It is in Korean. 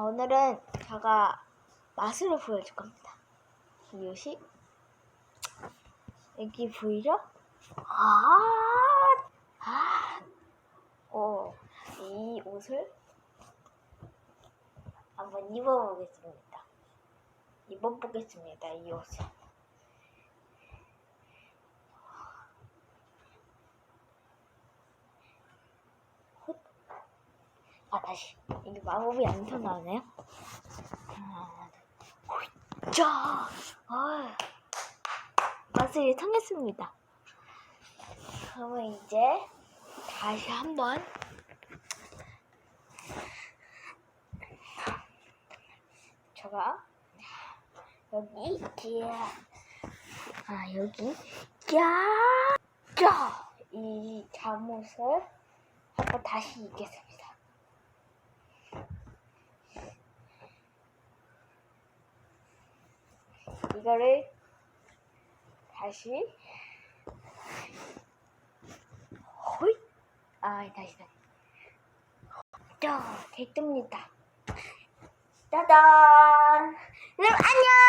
아, 오늘은 제가 맛으로 보여줄 겁니다. 이 옷이 여기 보이죠? 아, 아, 오, 이 옷을 한번 입어보겠습니다. 입어보겠습니다. 이 옷을. 아 다시 이게 마법이 안 터나네요. 하나, 둘, 자, 아, 맛을 통했습니다. 그러면 이제 다시 한번 제가 여기 이렇게 아 여기 야이 잠옷을 한번 다시 입겠습니다. 이거를 다시 호잇! 아 다시 다시. 자 됐습니다. 짜잔! 그럼 안녕